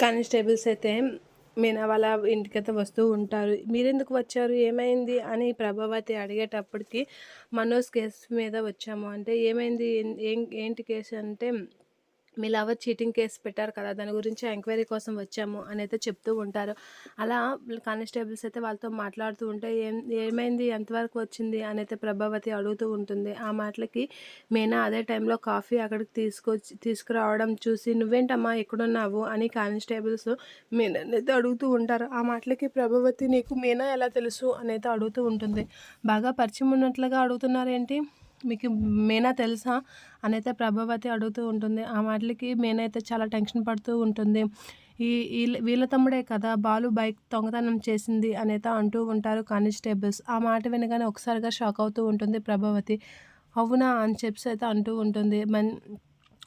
Constables అయితే మీనా వాళ్ళ ఇంటికైతే వస్తూ ఉంటారు. మీరెందుకు వచ్చారు? ఏమైంది? అని ప్రభావతి అడిగేటప్పటికి మనోజ్ కేసు మీద వచ్చాము. అంటే ఏమైంది? ఏం- ఏంటి కేసు అంటే మీ లవర్ చీటింగ్ కేసు పెట్టారు కదా దాని గురించి ఎంక్వైరీ కోసం వచ్చాము అని అయితే చెప్తూ ఉంటారు. అలా కానిస్టేబుల్స్ అయితే వాళ్ళతో మాట్లాడుతూ ఉంటే ఏం ఏమైంది ఎంతవరకు వచ్చింది అని అయితే ప్రభావతి అడుగుతూ ఉంటుంది. ఆ మాటలకి మీనా అదే టైంలో కాఫీ అక్కడికి తీసుకొచ్చి తీసుకురావడం చూసి నువ్వేంటమ్మా ఎక్కడున్నావు? అని కానిస్టేబుల్స్ మీనైతే అడుగుతూ ఉంటారు. ఆ మాటలకి ప్రభావతి నీకు మీనా ఎలా తెలుసు? అని అయితే అడుగుతూ ఉంటుంది. బాగా పరిచయం ఉన్నట్లుగా అడుగుతున్నారేంటి? మీకు మీనా తెలుసా? అని అయితే ప్రభావతి అడుగుతూ ఉంటుంది. ఆ మాటలకి మీనా అయితే చాలా టెన్షన్ పడుతూ ఉంటుంది. ఈ వీళ్ళ వీళ్ళ తమ్ముడే కదా బాలు బైక్ దొంగతనం చేసింది అనేత అంటూ ఉంటారు కానిస్టేబుల్స్. ఆ మాట వినగానే ఒకసారిగా షాక్ అవుతూ ఉంటుంది ప్రభావతి. అవునా అని చెప్పి అయితే అంటూ ఉంటుంది. మన్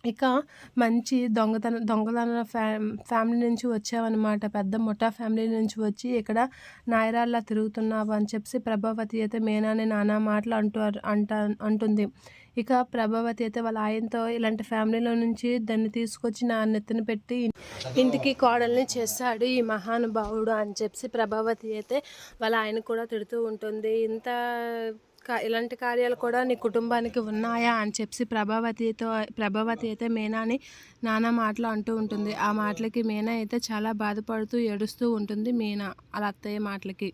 ఇక మంచి దొంగతన దొంగతన ఫ్యా ఫ్యామిలీ నుంచి వచ్చావన్నమాట. పెద్ద ముఠా ఫ్యామిలీ నుంచి వచ్చి ఇక్కడ నాయరాల్లా తిరుగుతున్నావు అని చెప్పి ప్రభావతి అయితే మేనానే నానా మాటలు అంటూ అంట అంటుంది. ఇక ప్రభావతి అయితే వాళ్ళ ఆయనతో ఇలాంటి ఫ్యామిలీలో నుంచి దాన్ని తీసుకొచ్చి నా నెత్తిన పెట్టి ఇంటికి కోడల్ని చేస్తాడు ఈ మహానుభావుడు అని చెప్పి ప్రభావతి అయితే వాళ్ళ ఆయన కూడా తిడుతూ ఉంటుంది. ఇంత ఇలాంటి కార్యాలు కూడా నీ కుటుంబానికి ఉన్నాయా అని చెప్పి ప్రభావతితో ప్రభావతి అయితే మీనాని నానా మాటలు అంటూ ఉంటుంది. ఆ మాటలకి మీనా అయితే చాలా బాధపడుతూ ఏడుస్తూ ఉంటుంది మీనా అలా అత్తయ్య మాటలకి.